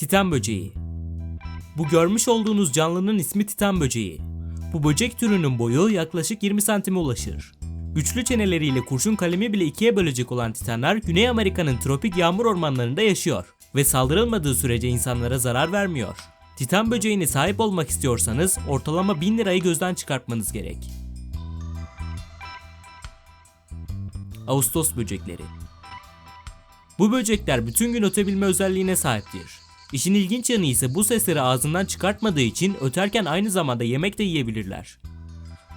Titan böceği. Bu görmüş olduğunuz canlının ismi titan böceği. Bu böcek türünün boyu yaklaşık 20 santime ulaşır. Güçlü çeneleriyle kurşun kalemi bile ikiye bölecek olan titanlar Güney Amerika'nın tropik yağmur ormanlarında yaşıyor ve saldırılmadığı sürece insanlara zarar vermiyor. Titan böceğine sahip olmak istiyorsanız ortalama 1000 lirayı gözden çıkartmanız gerek. Ağustos böcekleri Bu böcekler bütün gün ötebilme özelliğine sahiptir. İşin ilginç yanı ise bu sesleri ağzından çıkartmadığı için öterken aynı zamanda yemek de yiyebilirler.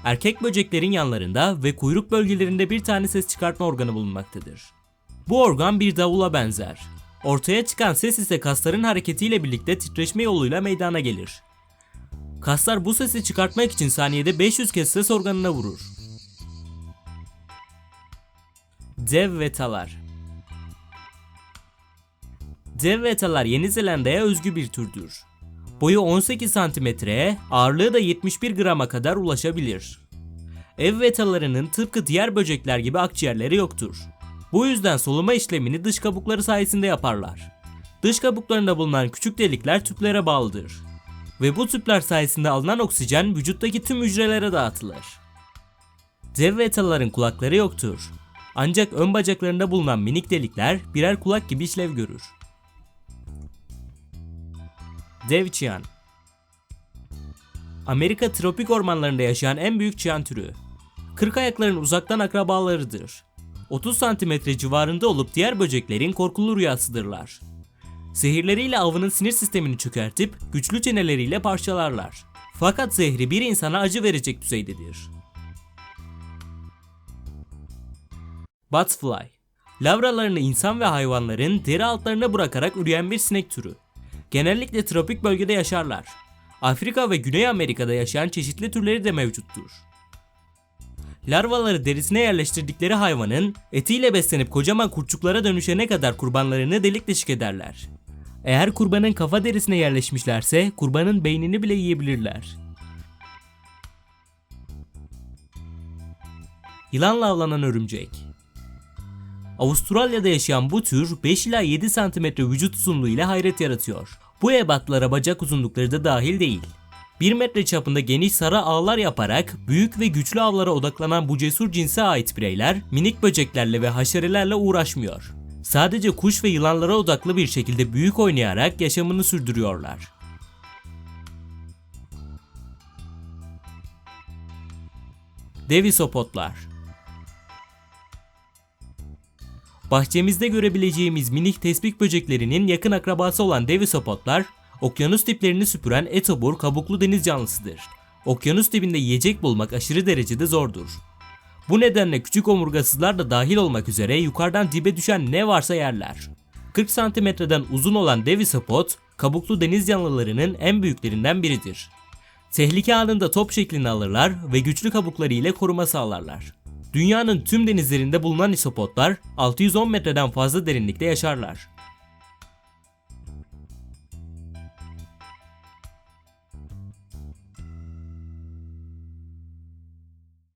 Erkek böceklerin yanlarında ve kuyruk bölgelerinde bir tane ses çıkartma organı bulunmaktadır. Bu organ bir davula benzer. Ortaya çıkan ses ise kasların hareketiyle birlikte titreşme yoluyla meydana gelir. Kaslar bu sesi çıkartmak için saniyede 500 kez ses organına vurur. Dev ve talar Dev ve talar Yeni Zelanda'ya özgü bir türdür. Boyu 18 santimetreye, ağırlığı da 71 grama kadar ulaşabilir. Ev vetalarının tıpkı diğer böcekler gibi akciğerleri yoktur. Bu yüzden soluma işlemini dış kabukları sayesinde yaparlar. Dış kabuklarında bulunan küçük delikler tüplere bağlıdır. Ve bu tüpler sayesinde alınan oksijen vücuttaki tüm hücrelere dağıtılır. Dev vetaların kulakları yoktur. Ancak ön bacaklarında bulunan minik delikler birer kulak gibi işlev görür. Dev çiyan Amerika tropik ormanlarında yaşayan en büyük çiyan türü. Kırk ayakların uzaktan akrabalarıdır. 30 santimetre civarında olup diğer böceklerin korkulu rüyasıdırlar. Zehirleriyle avının sinir sistemini çökertip güçlü çeneleriyle parçalarlar. Fakat zehri bir insana acı verecek düzeydedir. Butterfly Lavralarını insan ve hayvanların deri altlarına bırakarak üreyen bir sinek türü. Genellikle tropik bölgede yaşarlar. Afrika ve Güney Amerika'da yaşayan çeşitli türleri de mevcuttur. Larvaları derisine yerleştirdikleri hayvanın etiyle beslenip kocaman kurtçuklara dönüşene kadar kurbanlarını delik deşik ederler. Eğer kurbanın kafa derisine yerleşmişlerse kurbanın beynini bile yiyebilirler. Yılanla avlanan örümcek Avustralya'da yaşayan bu tür 5 ila 7 cm vücut uzunluğu ile hayret yaratıyor. Bu ebatlara bacak uzunlukları da dahil değil. 1 metre çapında geniş sarı ağlar yaparak büyük ve güçlü avlara odaklanan bu cesur cinse ait bireyler minik böceklerle ve haşerelerle uğraşmıyor. Sadece kuş ve yılanlara odaklı bir şekilde büyük oynayarak yaşamını sürdürüyorlar. Devisopotlar Bahçemizde görebileceğimiz minik tespih böceklerinin yakın akrabası olan devisopotlar, okyanus diplerini süpüren etobur kabuklu deniz canlısıdır. Okyanus dibinde yiyecek bulmak aşırı derecede zordur. Bu nedenle küçük omurgasızlar da dahil olmak üzere yukarıdan dibe düşen ne varsa yerler. 40 santimetreden uzun olan devisopot, kabuklu deniz canlılarının en büyüklerinden biridir. Tehlike anında top şeklini alırlar ve güçlü kabukları ile koruma sağlarlar. Dünyanın tüm denizlerinde bulunan isopotlar 610 metreden fazla derinlikte yaşarlar.